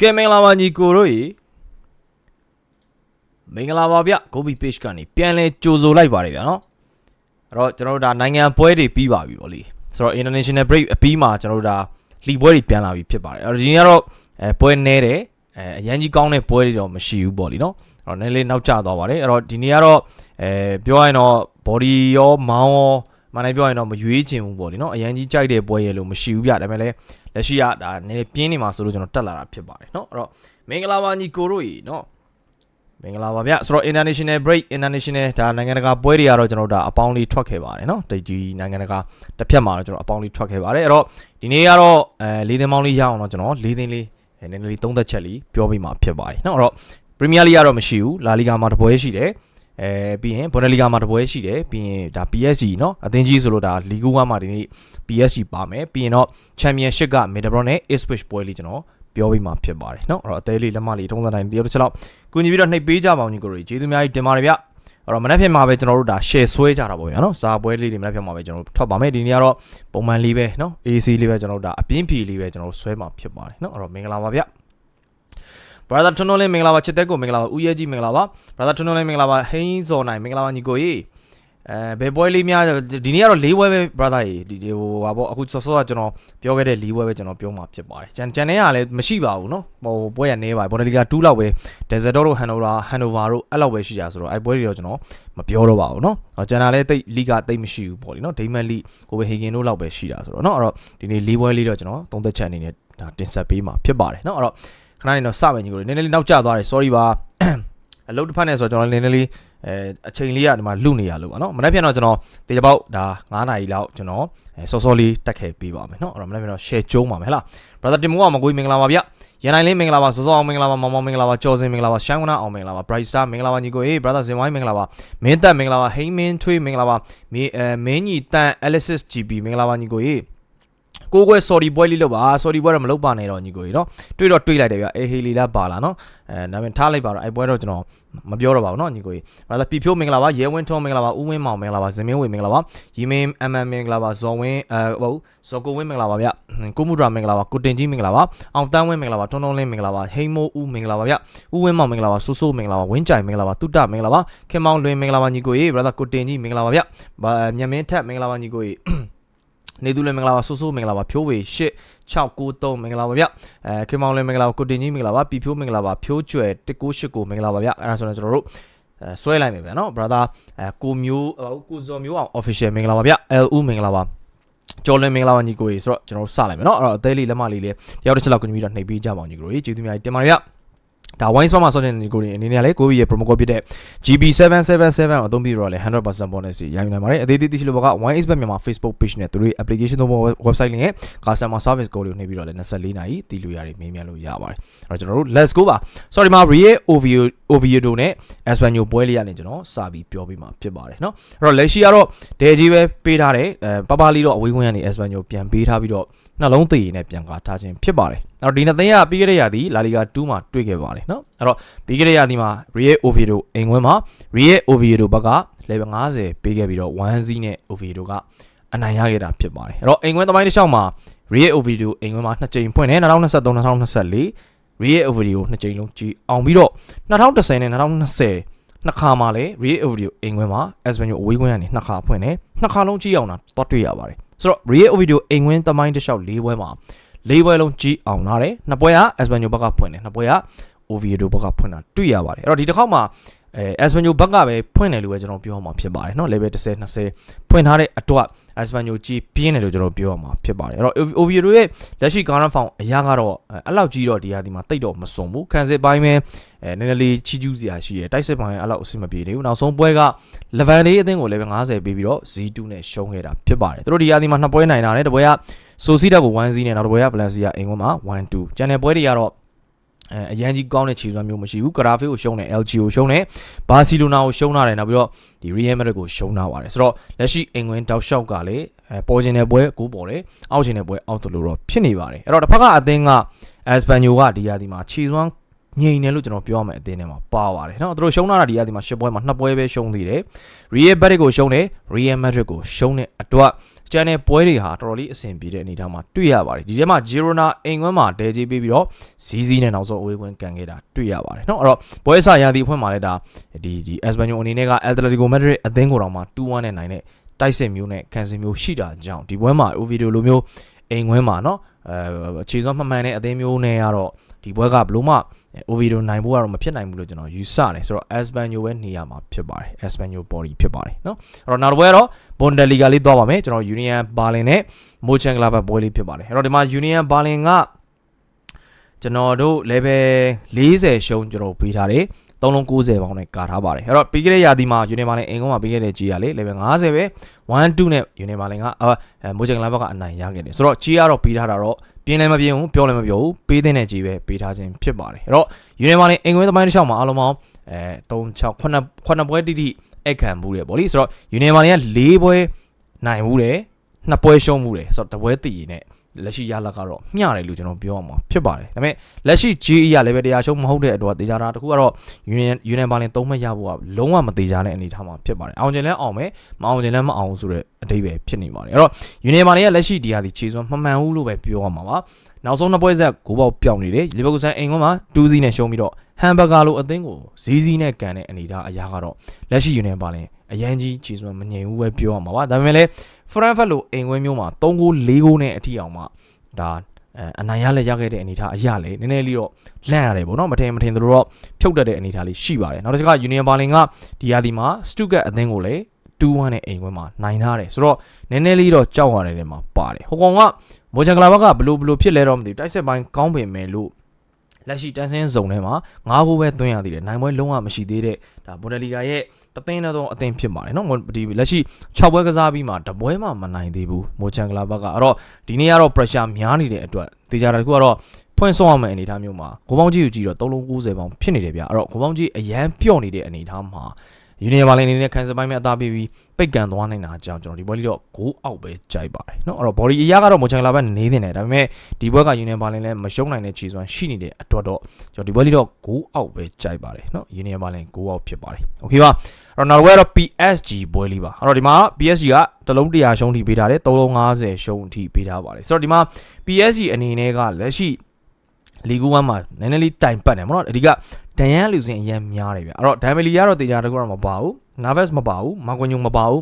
ကဲမင်္ဂလာပါညီကိုတို့ရေမင်္ဂလာပါဗျ Gobi Page ကနေပြန်လဲကြိုဆိုလိုက်ပါတယ်ဗျာနော်အဲ့တော့ကျွန်တော်တို့ဒါနိုင်ငံပွဲတွေပြီးပါပြီဗောလေဆိုတော့ international break အပြီးမှာကျွန်တော်တို့ဒါလီပွဲတွေပြန်လာပြီဖြစ်ပါတယ်အဲ့တော့ဒီနေ့ကတော့အဲပွဲနေတယ်အဲအရန်ကြီးကောင်းတဲ့ပွဲတွေတော့မရှိဘူးဗောလေနော်အဲ့တော့နည်းနည်းလေးနောက်ကျသွားပါတယ်အဲ့တော့ဒီနေ့ကတော့အဲပြောရရင်တော့ body ရောမောင်းရောမနိုင်ပြောရရင်တော့မရွေးချင်ဘူးဗောလေနော်အရန်ကြီးကြိုက်တဲ့ပွဲရလို့မရှိဘူးဗျဒါပေမဲ့လည်း လက်ရှိကဒါနည်းနည်းပြင်းနေမှာဆိုလို့ကျွန်တော်တက်လာတာဖြစ်ပါတယ်เนาะအဲ့တော့မင်္ဂလာပါညီကိုတို့ကြီးเนาะမင်္ဂလာပါဗျဆိုတော့ international break international ဒါနိုင်ငံတကာပွဲတွေကတော့ကျွန်တော်တို့ဒါအပေါင်းလေးထွက်ခဲ့ပါတယ်เนาะတကြီးနိုင်ငံတကာတစ်ဖြတ်မှာတော့ကျွန်တော်အပေါင်းလေးထွက်ခဲ့ပါတယ်အဲ့တော့ဒီနေ့ကတော့အဲလေးသိန်းပေါင်းလေးရအောင်တော့ကျွန်တော်လေးသိန်းလေးနည်းနည်းလေးသုံးသက်ချက်လေးပြောပြမှာဖြစ်ပါတယ်เนาะအဲ့တော့ Premier League ကတော့မရှိဘူးလာလီဂါမှာတစ်ပွဲရှိတယ် အဲပြီးရင်ဘွန်ဒလီဂါမှာတစ်ပွဲရှိတယ်ပြီးရင်ဒါ PSG เนาะအသင်းကြီးဆိုလို့ဒါလီဂူ1မှာဒီနေ့ PSG ပါမယ်ပြီးရင်တော့ Championship က Middlesbrough နဲ့ Ipswich ပွဲလေးကျွန်တော်ပြောပြီးမှဖြစ်ပါတယ်เนาะအဲ့တော့အသေးလေးလက်မလေးထုံးစံတိုင်းတယောက်တစ်ချက်လောက်ကူညီပြီးတော့နှိပ်ပေးကြပါအောင်ညီကိုတို့ကျေးဇူးအများကြီးတင်ပါတယ်ဗျအဲ့တော့မနေ့ဖြန်မှာပဲကျွန်တော်တို့ဒါ share ဆွဲကြတာပေါ့ဗျာเนาะစာပွဲလေးတွေမနေ့ဖြန်မှာပဲကျွန်တော်တို့ထွက်ပါမယ်ဒီနေ့ကတော့ပုံမှန်လေးပဲเนาะ AC လေးပဲကျွန်တော်တို့ဒါအပြင်းဖြီလေးပဲကျွန်တော်တို့ဆွဲမှာဖြစ်ပါတယ်เนาะအဲ့တော့မင်္ဂလာပါဗျ brother ထွန်းထွန်းလေးမင်္ဂလာပါချစ်တဲ့ကိုမင်္ဂလာပါဦးရဲကြီးမင်္ဂလာပါ brother ထွန်းထွန်းလေးမင်္ဂလာပါဟင်းစော်နိုင်မင်္ဂလာပါညီကိုကြီးအဲဘယ်ပွဲလေးများဒီနေ့ကတော့၄ပွဲပဲ brother ကြီးဒီဒီဟိုဟာပေါ့အခုစောစောကကျွန်တော်ပြောခဲ့တဲ့၄ပွဲပဲကျွန်တော်ပြောမှာဖြစ်ပါတယ်ကျန်ကျန်တဲ့ကလည်းမရှိပါဘူးเนาะဟိုပွဲရနေပါဘော်ဒလီက2လောက်ပဲ desert တို့ hanover hanover တို့အဲ့လောက်ပဲရှိကြဆိုတော့အဲ့ပွဲတွေတော့ကျွန်တော်မပြောတော့ပါဘူးเนาะကျန်တာလည်းတိတ်လီကတိတ်မရှိဘူးပေါ့လေเนาะဒိမန်လီကိုပဲဟီဂင်တို့လောက်ပဲရှိတာဆိုတော့เนาะအဲ့တော့ဒီနေ့၄ပွဲလေးတော့ကျွန်တော်သုံးသက်ချက်အနေနဲ့ဒါတင်ဆက်ပေးမှာဖြစ်ပါတယ်เนาะအဲ့တော့ ခဏနေတော့စမယ်ညီကိုနည်းနည်းလေးနောက်ကျသွားတယ် sorry ပါအလုပ်တစ်ဖက်နဲ့ဆိုတော့ကျွန်တော်နည်းနည်းလေးအဲအချိန်လေးကဒီမှာလုနေရလို့ပါနော်မနေ့ပြန်တော့ကျွန်တော်တေချပေါက်ဒါ9နာရီလောက်ကျွန်တော်စောစောလေးတက်ခဲ့ပေးပါမယ်နော်အဲ့တော့မနေ့ပြန်တော့ share ကျုံးပါမယ်ဟလား brother တင်မိုးအောင်မကွေးမင်္ဂလာပါဗျရန်တိုင်းလေးမင်္ဂလာပါစောစောအောင်မင်္ဂလာပါမောင်မောင်မင်္ဂလာပါကျော်စင်မင်္ဂလာပါရှမ်းဝနာအောင်မင်္ဂလာပါ bright star မင်္ဂလာပါညီကိုအေး brother ဇင်ဝိုင်းမင်္ဂလာပါမင်းသက်မင်္ဂလာပါဟိမင်းထွေးမင်္ဂလာပါမင်းညီတန် alice gb မင်္ဂလာပါညီကိုအေး ကိုကွယ် sorry ပွဲလေးလုပ်ပါ sorry ပွဲတော့မလုပ်ပါနဲ့တော့ညီကိုကြီးเนาะတွေးတော့တွေးလိုက်တယ်ဗျအေဟေလီလာပါလာเนาะအဲနာမည်ထားလိုက်ပါတော့အဲ့ပွဲတော့ကျွန်တော်မပြောတော့ပါဘူးเนาะညီကိုကြီးဘာသာပြဖြိုးမင်္ဂလာပါရဲဝင်းထွန်းမင်္ဂလာပါဦးဝင်းမောင်မင်္ဂလာပါဇင်မင်းဝေမင်္ဂလာပါရီမင်းအမန်မင်္ဂလာပါဇော်ဝင်းအဲဟုတ်ဇော်ကိုဝင်းမင်္ဂလာပါဗျကိုမှုဒရာမင်္ဂလာပါကိုတင်ကြီးမင်္ဂလာပါအောင်တန်းဝင်းမင်္ဂလာပါထွန်းထွန်းလင်းမင်္ဂလာပါဟိမိုးဦးမင်္ဂလာပါဗျဦးဝင်းမောင်မင်္ဂလာပါဆူဆူမင်္ဂလာပါဝင်းကြိုင်မင်္ဂလာပါတုတမင်္ဂလာပါခင်မောင်လွင်မင်္ဂလာပါညီကိုကြီးဘာသာကိုတင်ကြီးမင်္ဂလာပါဗျညမင်းထက်မင်္ဂလာပါညီကိုကြီး နေသူလည်းမင်္ဂလာပါဆိုးဆိုးမင်္ဂလာပါဖြိုးဝေရှစ်693မင်္ဂလာပါဗျအဲခင်မောင်လည်းမင်္ဂလာပါကိုတင်ကြီးမင်္ဂလာပါပီဖြိုးမင်္ဂလာပါဖြိုးကျွယ်1989မင်္ဂလာပါဗျအဲ့ဒါဆိုတော့ကျွန်တော်တို့အဲဆွဲလိုက်မယ်ဗျာနော် brother အဲကိုမျိုးကိုဇော်မျိုးအောင် official မင်္ဂလာပါဗျ LU မင်္ဂလာပါကျော်လွင်မင်္ဂလာပါညီကိုကြီးဆိုတော့ကျွန်တော်တို့စလိုက်မယ်เนาะအဲ့တော့အသေးလေးလက်မလေးလေးတယောက်တစ်ချက်လောက်ကနေပြီးတော့နှိပ်ပေးကြပါအောင်ညီကိုကြီးကျေးဇူးများတင်ပါတယ်ဗျ ဒါ wine spot မှာဆော့တဲ့ညီကိုတွေအနေနဲ့လည်းကိုဘီရဲ့ promo code ဖြစ်တဲ့ GB777 ကိုအသုံးပြုတော့လည်း100% bonus ရယူနိုင်ပါတယ်အသေးသေးသိရှိလို့ဘောက wine expert မြန်မာ Facebook page နဲ့သူတို့ application သုံးဖို့ website link နဲ့ customer service code ကိုနှိပ်ပြီးတော့လည်း24နာရီတည်လို့ရတယ်မေးမြန်းလို့ရပါတယ်အဲ့တော့ကျွန်တော်တို့ let's go ပါ sorry မှာ Rie Ovio Oviedo နဲ့ Espanyol ပွဲလေးရနေကျွန်တော်စပြီးပြောပြီးမှဖြစ်ပါတယ်เนาะအဲ့တော့လက်ရှိကတော့ဒဲကြီးပဲပေးထားတယ်အဲပပလေးတော့အဝေးခွင့်ကနေ Espanyol ပြန်ပေးထားပြီးတော့ နှလုံးသေရည်နဲ့ပြန်ကာထားခြင်းဖြစ်ပါတယ်အဲ့တော့ဒီနှစ်သိန်းကပြီးခဲ့တဲ့ရာသီလာလီဂါ2မှာတွေ့ခဲ့ပါတယ်နော်အဲ့တော့ပြီးခဲ့တဲ့ရာသီမှာ Real Oviedo အိမ်ခွင်းမှာ Real Oviedo ဘက်က level 50ပေးခဲ့ပြီးတော့1-0နဲ့ Oviedo ကအနိုင်ရခဲ့တာဖြစ်ပါတယ်အဲ့တော့အိမ်ခွင်းသမိုင်းတစ်လျှောက်မှာ Real Oviedo အိမ်ခွင်းမှာနှစ်ကြိမ်ဖွင့်တယ်2023 2024 Real Oviedo နှစ်ကြိမ်လုံးကြီးအောင်ပြီးတော့2010နဲ့2020နှစ်ခါမှလည်း Real Oviedo အိမ်ခွင်းမှာ Espanyol အဝေးခွင်းကနေနှစ်ခါဖွင့်တယ်နှစ်ခါလုံးကြည့်အောင်တာတွတ်တွေ့ရပါတယ် ဆိုတော့ Real Oviedo အိမ်ခွင်းသမိုင်းတစ်လျှောက်၄ပွဲမှာ၄ပွဲလုံးကြီးအောင်လာတယ်နှစ်ပွဲက Espanyol ဘက်ကဖွင့်တယ်နှစ်ပွဲက Oviedo ဘက်ကဖွင့်တာတွေ့ရပါတယ်အဲ့တော့ဒီတစ်ခေါက်မှာအဲ Espanyol ဘက်ကပဲဖွင့်တယ်လို့ပဲကျွန်တော်ပြောမှာဖြစ်ပါတယ်เนาะ level 10 20ဖွင့်ထားတဲ့အတွက် Espanyol ကြီးပြင်းတယ်လို့ကျွန်တော်ပြောရမှာဖြစ်ပါတယ်အဲ့တော့ Oviedo ရဲ့လက်ရှိ current form အရာကတော့အဲ့လောက်ကြီးတော့ဒီဟာဒီမှာတိတ်တော့မစုံဘူးခံစစ်ပိုင်းပဲအဲနည်းနည်းလေးချီးကျူးစရာရှိရယ်တိုက်စစ်ပိုင်းအဲ့လောက်အဆင်မပြေသေးဘူးနောက်ဆုံးပွဲက level လေးအသင်းကို level 50ပေးပြီးတော့ Z2 နဲ့ရှုံးခဲ့တာဖြစ်ပါတယ်သူတို့ဒီဟာဒီမှာနှစ်ပွဲနိုင်တာနဲ့တပွဲက Sociedad ကို1-0နဲ့နောက်တစ်ပွဲက Valencia အင်ကွန်းမှာ1-2ကျန်တဲ့ပွဲတွေကတော့ အဲအရန်ကြီးကောင်းတဲ့ခြေစွမ်းမျိုးမရှိဘူးဂရာဖေးကိုရှုံးတယ် LG ကိုရှုံးတယ်ဘာစီလိုနာကိုရှုံးထားတယ်နောက်ပြီးတော့ဒီ Real Madrid ကိုရှုံးထားပါတယ်ဆိုတော့လက်ရှိအင်္ဂလန်တောက်လျှောက်ကလည်းအဲပေါ်ကျင်တဲ့ပွဲကိုပေါ်တယ်အောက်ကျင်တဲ့ပွဲအောက်တလို့တော့ဖြစ်နေပါတယ်အဲ့တော့တစ်ဖက်ကအသင်းက Espanyol ကဒီရာဒီမှာခြေစွမ်းငြိမ်တယ်လို့ကျွန်တော်ပြောရမယ်အတင်းထဲမှာပါပါတယ်နော်သူတို့ရှုံးတာဒီကဒီမှာ၈ပွဲမှာ၂ပွဲပဲရှုံးသေးတယ် Real Madrid ကိုရှုံးတယ် Real Madrid ကိုရှုံးတဲ့အတွက် ကျန်တဲ့ပွဲတွေဟာတော်တော်လေးအဆင်ပြေတဲ့အနေအထားမှာတွေ့ရပါတယ်ဒီထဲမှာ Girona အိမ်ကွင်းမှာတဲကြီးပေးပြီးတော့ဇီးဇီးနဲ့နောက်ဆုံးအဝေးကွင်းကန်ခဲ့တာတွေ့ရပါတယ်เนาะအဲ့တော့ပွဲအစရာသီအဖွင့်မှာလည်းဒါဒီဒီ Espanyol အနေနဲ့က Atletico Madrid အသင်းကိုတောင်မှ2-1နဲ့နိုင်တဲ့တိုက်စစ်မျိုးနဲ့ခံစစ်မျိုးရှိတာကြောင့်ဒီပွဲမှာ Ovidio လိုမျိုးအိမ်ကွင်းမှာเนาะအဲခြေစွမ်းမှန်မှန်တဲ့အသင်းမျိုးနဲ့ကတော့ဒီပွဲကဘလို့မှ Ovidio နိုင်ဖို့ကတော့မဖြစ်နိုင်ဘူးလို့ကျွန်တော်ယူဆတယ်ဆိုတော့ Espanyol ပဲနေရာမှာဖြစ်ပါတယ် Espanyol body ဖြစ်ပါတယ်เนาะအဲ့တော့နောက်တစ်ပွဲကတော့ Bundesliga လေးသွားပါမယ်ကျွန်တော် Union Berlin နဲ့ Mönchengladbach ပွဲလေးဖြစ်ပါတယ်အဲ့တော့ဒီမှာ Union Berlin ကကျွန်တော်တို့ level 40ရှုံးကျွန်တော်ပေးထားတယ်3လုံး90ပေါင်းနဲ့ကာထားပါတယ်အဲ့တော့ပြီးခဲ့တဲ့ရာသီမှာ Union Berlin အင်ကုန်းမှာပြီးခဲ့တဲ့ကြီးရလေ level 50ပဲ1 2နဲ့ Union Berlin ကအဲ Mönchengladbach ကအနိုင်ရခဲ့တယ်ဆိုတော့ကြီးကတော့ပေးထားတာတော့ ပြင်းလည်းမပြင်းဘူးပြောလည်းမပြောဘူးပေးတဲ့နဲ့ကြီးပဲပေးထားခြင်းဖြစ်ပါတယ်အဲ့တော့ Union Berlin အင်ကွင်းသမိုင်းတစ်လျှောက်မှာအားလုံးပေါင်းအဲ3 6 9 9ပွဲတိတိအခန့်မှုတယ်ဗောလေဆိုတော့ Union Berlin က4ပွဲနိုင်မှုတယ်နှစ်ပွဲရှုံးမှုတယ်ဆိုတော့တပွဲတည်ရင်နဲ့ လက်ရှိရလကတော့မျှတယ်လို့ကျွန်တော်ပြောအောင်မှာဖြစ်ပါတယ်ဒါပေမဲ့လက်ရှိ GE ရ level တရားရှုံးမဟုတ်တဲ့အတွက်တေချာတာတခုကတော့ Union Union Berlin 3မှတ်ရဖို့ကလုံးဝမတေချာတဲ့အနေအထားမှာဖြစ်ပါတယ်အောင်ကျင်လဲအောင်မယ်မအောင်ကျင်လဲမအောင်ဆိုတဲ့အတိတ်ပဲဖြစ်နေပါတယ်အဲ့တော့ Union Berlin ကလက်ရှိဒီဟာဒီခြေစွမ်းမမှန်ဘူးလို့ပဲပြောရမှာပါ နောက်ဆုံးနှစ်ပွဲဆက်ဂိုးပေါက်ပြောင်းနေတယ်လီဗာပူးဆန်အိမ်ကွန်းမှာ2-0နဲ့ရှုံးပြီးတော့ဟမ်ဘဂါလိုအသင်းကိုဇီးဇီးနဲ့ကန်တဲ့အနေအထားအရာကတော့လက်ရှိ Union Berlin အရန်ကြီးခြေစွမ်းမငြိမ်ဘူးပဲပြောရမှာပါဒါပေမဲ့လည်း Frankfurt လိုအိမ်ကွင်းမျိုးမှာ3ဂိုး4ဂိုးနဲ့အထီအောင်မှဒါအဲအနိုင်ရလဲရခဲ့တဲ့အနေအထားအရာလေနည်းနည်းလေးတော့လန့်ရတယ်ပေါ့နော်မထင်မထင်သူတို့တော့ဖြုတ်တတ်တဲ့အနေအထားလေးရှိပါတယ်နောက်တစ်ချက်က Union Berlin ကဒီရာသီမှာ Stuttgart အသင်းကိုလည်း 2-1နဲ့အိမ်ကွင်းမှာနိုင်ထားတယ်ဆိုတော့နည်းနည်းလေးတော့ကြောက်ရတဲ့နေရာမှာပါတယ်ဟိုကောင်ကမိုဂျန်ကလာဘကဘလို့ဘလို့ဖြစ်လဲတော့မသိဘူးတိုက်စစ်ပိုင်းကောင်းပင်မယ်လို့လက်ရှိတန်းစင်းဇုံထဲမှာ9ခုပဲသွင်းရသေးတယ်နိုင်ပွဲလုံးဝမရှိသေးတဲ့ဒါဘွန်ဒလီဂါရဲ့တသိန်းတော့အသင်းဖြစ်ပါတယ်နော်ဒီလက်ရှိ6ပွဲကစားပြီးမှတပွဲမှမနိုင်သေးဘူးမိုချန်ကလာဘကအဲ့တော့ဒီနေ့ကတော့ pressure များနေတဲ့အတွက်တေချာတာတခုကတော့ဖွင့်ဆောင်ရမယ့်အနေအထားမျိုးမှာကိုပေါင်းကြီးကိုကြည့်တော့3လုံး90ပေါင်းဖြစ်နေတယ်ဗျအဲ့တော့ကိုပေါင်းကြီးအရန်ပြော့နေတဲ့အနေအထားမှာ ယူနီယံဘာလင်အနေနဲ့ခန်းစပိုင်းမဲ့အသားပေးပြီးပိတ်ကန်သွားနိုင်တာအကြောင်းကျွန်တော်ဒီပွဲလေးတော့ဂိုးအောက်ပဲကြိုက်ပါတယ်เนาะအဲ့တော့ body အရာကတော့မိုချန်လာဘက်နေနေတယ်ဒါပေမဲ့ဒီပွဲကယူနီယံဘာလင်လည်းမရှုံးနိုင်တဲ့ခြေစွမ်းရှိနေတဲ့အတွက်တော့ကျွန်တော်ဒီပွဲလေးတော့ဂိုးအောက်ပဲကြိုက်ပါတယ်เนาะယူနီယံဘာလင်ဂိုးအောက်ဖြစ်ပါတယ်โอเคပါအဲ့တော့နောက်ပွဲကတော့ PSG ပွဲလေးပါအဲ့တော့ဒီမှာ PSG ကတလုံး100ရှုံးထိပေးထားတယ်3လုံး50ရှုံးထိပေးထားပါတယ်ဆိုတော့ဒီမှာ PSG အနေနဲ့ကလက်ရှိလီဂူ1မှာနည်းနည်းလေးတိုင်ပတ်နေမှာเนาะအဓိက ဒန်ယန်လူစင်အရင်များတယ်ဗျအဲ့တော့ဒိုင်မလီကတော့တေချာတကူတော့မပါဘူး Naves မပါဘူးမာကွန်ညုံမပါဘူး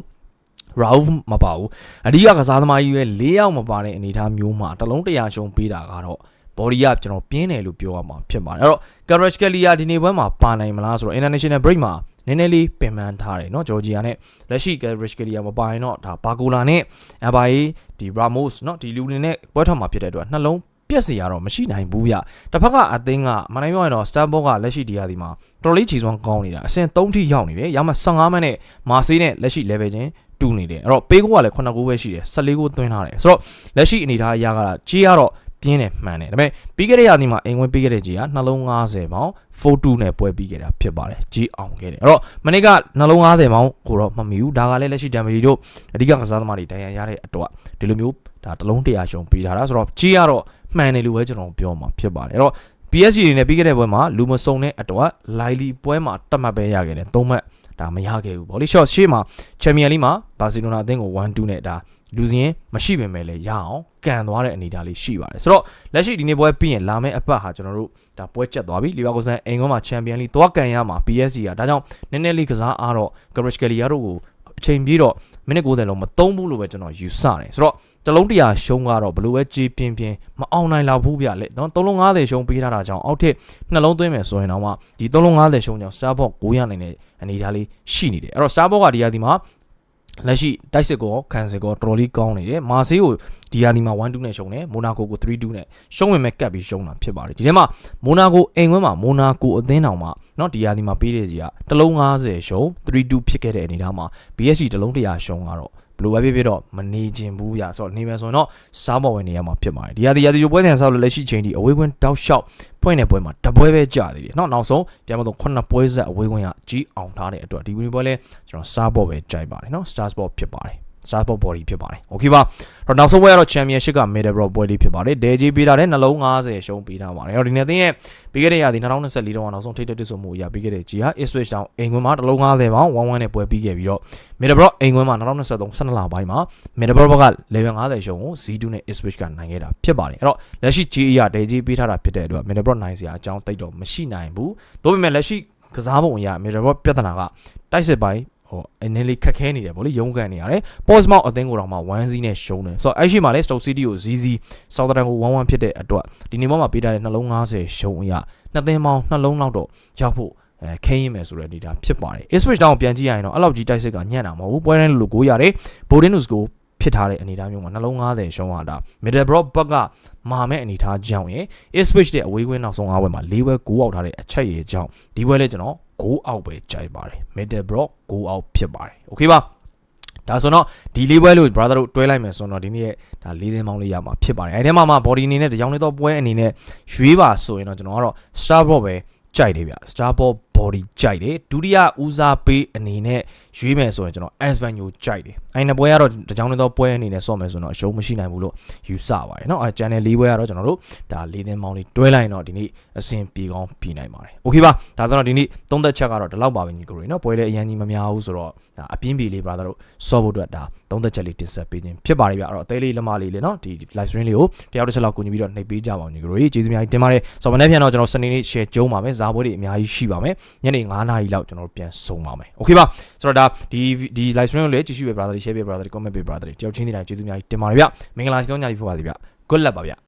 ရာဦးမပါဘူးအဓိကကစားသမားကြီးပဲ၄ယောက်မပါတဲ့အနေအထားမျိုးမှာတလုံးတရာရှုံးပေးတာကတော့ဘော်ဒီကကျွန်တော်ပြင်းတယ်လို့ပြောရမှာဖြစ်ပါတယ်အဲ့တော့ Garage Kelly ဒီနေ့ပွဲမှာပါနိုင်မလားဆိုတော့ International Break မှာနည်းနည်းလေးပင်ပန်းထားတယ်เนาะဂျော်ဂျီယာနဲ့လက်ရှိ Garage Kelly မပါရင်တော့ဒါဘာဂိုလာနဲ့အဘိုင်ဒီ Ramos เนาะဒီလူတွေနဲ့ပွဲထောက်မှာဖြစ်တဲ့အတွက်နှလုံး ပြက်စီရတော့မရှိနိုင်ဘူးဗျတစ်ဖက်ကအသင်းကမနိုင်ပြောရင်တော့ Starbuck ကလက်ရှိဒီယာဒီမှာတော်လေးချီစွမ်းကောင်းနေတာအဆင့်3ထိရောက်နေတယ်ရမှ15မှတ်နဲ့မာဆေးနဲ့လက်ရှိ level ချင်းတူနေတယ်အဲ့တော့ပေးကိုကလည်း9ကိုပဲရှိတယ်14ကိုသွင်းထားတယ်ဆိုတော့လက်ရှိအနေထားအရာကကြီးကတော့ပြင်းတယ်မှန်တယ်ဒါပေမဲ့ပြီးခဲ့တဲ့ရာသီမှာအိမ်ဝင်ပြီးခဲ့တဲ့ကြီးကနှလုံး90ပေါင်42နဲ့ပွဲပြီးခဲ့တာဖြစ်ပါတယ်ကြီးအောင်ခဲ့တယ်အဲ့တော့မနေ့ကနှလုံး90ပေါင်ကိုတော့မမီဘူးဒါကလည်းလက်ရှိဒမ်မီတို့အဓိကကစားသမားတွေတန်ရန်ရတဲ့အတွက်ဒီလိုမျိုးဒါတလုံး100ရှုံပေးထားတာဆိုတော့ကြီးကတော့ မှန်တယ်လို့ပဲကျွန်တော်ပြောမှာဖြစ်ပါတယ်အဲ့တော့ PSG တွေနဲ့ပြီးခဲ့တဲ့ပွဲမှာလူမစုံတဲ့အတွက်လိုင်လီပွဲမှာတတ်မှတ်ပဲရခဲ့တယ်၃မှတ်ဒါမရခဲ့ဘူးဗောလေ short ရှေ့မှာချန်ပီယံလိမှာဘာစီလိုနာအသင်းကို1-2နဲ့ဒါလူစင်းမရှိပင်မဲ့လည်းရအောင်ကန်သွားတဲ့အနေအထားလေးရှိပါတယ်ဆိုတော့လက်ရှိဒီနေ့ပွဲပြီးရင်လာမယ့်အပတ်ဟာကျွန်တော်တို့ဒါပွဲကျက်သွားပြီလီဗာပူးဆန်အိမ်ကွန်းမှာချန်ပီယံလိသွားကန်ရမှာ PSG ကဒါကြောင့်နည်းနည်းလေးကစားအားတော့ Garage Kelly ရတို့ကို အချိန်ပြေးတော့မိနစ်90လုံးမသုံးဘူးလို့ပဲကျွန်တော်ယူဆတယ်ဆိုတော့တလုံးတရာရှုံးကတော့ဘလို့ပဲကြီးပြင်းပြင်းမအောင်နိုင်လောက်ဘူးဗျလက်နော်3လုံး50ရှုံးပေးထားတာကြောင့်အောက်ထစ်နှလုံးသွင်းမယ်ဆိုရင်တော့မှဒီ3လုံး50ရှုံးကြောင့် Starbox 9ရနိုင်တဲ့အနေအထားလေးရှိနေတယ်အဲ့တော့ Starbox ကဒီရာဒီမှာ လက်ရှိတိုက်စစ်ကောခံစစ်ကောတော်တော်လေးကောင်းနေတယ်မာဆေးကိုဒီယာဒီမှာ1-2နဲ့ရှုံးတယ်မိုနာကိုကို3-2နဲ့ရှုံးဝင်မဲ့ကပ်ပြီးရှုံးတာဖြစ်ပါတယ်ဒီထဲမှာမိုနာကိုအိမ်ဝင်းမှာမိုနာကိုအသင်းတော်မှာเนาะဒီယာဒီမှာပေးတဲ့ကြီးကတလုံး50ရှုံး3-2ဖြစ်ခဲ့တဲ့အနေအထားမှာ BSC တလုံး100ရှုံးကတော့ဘ လိုပဲဖြစ်ဖြစ်တော့မနေခြင်းဘူးရဆိုတော့နေမယ်ဆိုရင်တော့စားပေါ်ဝင်နေရမှာဖြစ်ပါတယ်ဒီဟာဒီရာဒီချိုပွဲဆန်ဆောက်လို့လက်ရှိချိန်ဒီအဝေးကွင်းတောက်လျှောက်ဖွင့်တဲ့ပွဲမှာတပွဲပဲကြာသေးတယ်เนาะနောက်ဆုံးပြန်မတော့ခုနှစ်ပွဲဆက်အဝေးကွင်းကကြီးအောင်ထားတဲ့အတွက်ဒီဝီပွဲလဲကျွန်တော်စားပေါ်ပဲကြိုက်ပါတယ်เนาะ Star Sport ဖြစ်ပါတယ် Starsport Body ဖြစ်ပါတယ်။ Okay ပါ။တော့နောက်ဆုံးပွဲကတော့ Championship က Middlebrough ပွဲလေးဖြစ်ပါတယ်။ Deji ပေးထားတဲ့နှလုံး90ရှုံးပေးထားပါတယ်။အဲ့တော့ဒီနေ့အသင်းရဲ့ပြီးခဲ့တဲ့ရာသီ2024တုန်းကနောက်ဆုံးထိပ်တက်တစ်ဆုံမှုအရာပြီးခဲ့တဲ့ G ဟာ Ipswich Town အိမ်ခွင်းမှာတစ်လုံး90ပေါင်1-1နဲ့ပွဲပြီးခဲ့ပြီးတော့ Middlebrough အိမ်ခွင်းမှာ2023 12လပိုင်းမှာ Middlebrough ဘက်က level 50ရှုံးကို Z2 နဲ့ Ipswich ကနိုင်ခဲ့တာဖြစ်ပါတယ်အဲ့တော့လက်ရှိ G အရာ Deji ပေးထားတာဖြစ်တဲ့အတွက် Middlebrough နိုင်စရာအကြောင်းတိတ်တော့မရှိနိုင်ဘူးဒါပေမဲ့လက်ရှိကစားပုံအရာ Middlebrough ပြဿနာကတိုက်စစ်ပိုင်း ဟိုအနေလေးခက်ခဲနေတယ်ဗောလေရုံးကန်နေရတယ် Portsmouth အသင်းကိုတော့မှ1-0နဲ့ရှုံးတယ်ဆိုတော့အဲ့ရှိမှလဲ Stoke City ကို ZZ Southampton ကို1-1ဖြစ်တဲ့အတွက်ဒီနေ့မှမှာပေးထားတဲ့နှလုံး90ရှုံးအရာနှစ်သင်းပေါင်းနှလုံးလောက်တော့ရောက်ဖို့အဲခင်းရမယ်ဆိုတဲ့ data ဖြစ်ပါတယ် Ipswich Town ကိုပြန်ကြည့်ရရင်တော့အဲ့လောက်ကြီးတိုက်စစ်ကညံ့တာမဟုတ်ဘူးပွဲတိုင်းလိုကိုရတယ် Bowden News ကိုဖြစ်ထားတဲ့အနေအထားမျိုးမှာနှလုံး90ရှုံးရတာ Middlebrough ဘက်ကမာမဲ့အနေအထားကြောင့်ရယ် Ipswich တဲ့အဝေးကွင်းနောက်ဆုံး၅ပွဲမှာ၄ပွဲ9အောက်ထားတဲ့အချက်ရည်ကြောင့်ဒီပွဲလဲကျွန်တော် goal out ပဲကြိုက်ပါတယ် Middlebrook goal out ဖြစ်ပါတယ် okay ပါဒါဆိုတော့ဒီလေးပွဲလို့ brother တို့တွဲလိုက်မယ်ဆိုတော့ဒီနေ့ရဲ့ဒါလေးသင်းပေါင်းလေးရမှာဖြစ်ပါတယ်အဲဒီမှာမှ body အနေနဲ့တရောင်းနေတော့ပွဲအနေနဲ့ရွေးပါဆိုရင်တော့ကျွန်တော်ကတော့ star ball ပဲကြိုက်တယ်ဗျ star ball body ကြိုက်တယ်ဒုတိယဦးစားပေးအနေနဲ့ရွေးမယ်ဆိုရင်ကျွန်တော် Aspan ကိုကြိုက်တယ်အဲဒီနှစ်ပွဲကတော့တကြောင်လေးတော့ပွဲအနေနဲ့ဆော့မယ်ဆိုတော့အရှုံးမရှိနိုင်ဘူးလို့ယူဆပါတယ်เนาะအဲ channel လေးပွဲကတော့ကျွန်တော်တို့ဒါလေးသင်းပေါင်းလေးတွဲလိုက်ရင်တော့ဒီနေ့အဆင်ပြေကောင်းပြေနိုင်ပါတယ်โอเคပါဒါဆိုတော့ဒီနေ့သုံးသက်ချက်ကတော့ဒီလောက်ပါပဲညီကိုတွေเนาะပွဲလေးအရင်ကြီးမများဘူးဆိုတော့ဒါအပြင်းပြေလေး brother တို့ဆော့ဖို့အတွက်ဒါသုံးသက်ချက်လေးတင်ဆက်ပေးခြင်းဖြစ်ပါတယ်ဗျအဲ့တော့အသေးလေးလက်မလေးလေเนาะဒီ live stream လေးကိုတယောက်တစ်ချက်လောက်ကူညီပြီးတော့နှိပ်ပေးကြပါဦးညီကိုတွေကျေးဇူးများကြီးတင်ပါတယ်ဆိုတော့မနေ့ပြန်တော့ကျွန်တော်စနေနေ့ share ကျုံးပါမယ်ဇာပွဲတွေအများကြီးရှိပါမယ် ညနေ9:00နာရီလောက်ကျွန်တော်တို့ပြန်ဆုံပါမယ်โอเคပါဆိုတော့ဒါဒီဒီ live stream ကိုလည်းကြည့်ရှုပဲ brother တွေ share ပေး brother တွေ comment ပေး brother တွေတယောက်ချင်းစီတိုင်းကျေးဇူးများကြီးတင်ပါတယ်ဗျမင်္ဂလာစီဆုံးညကြီးဖြစ်ပါစေဗျ good luck ပါဗျ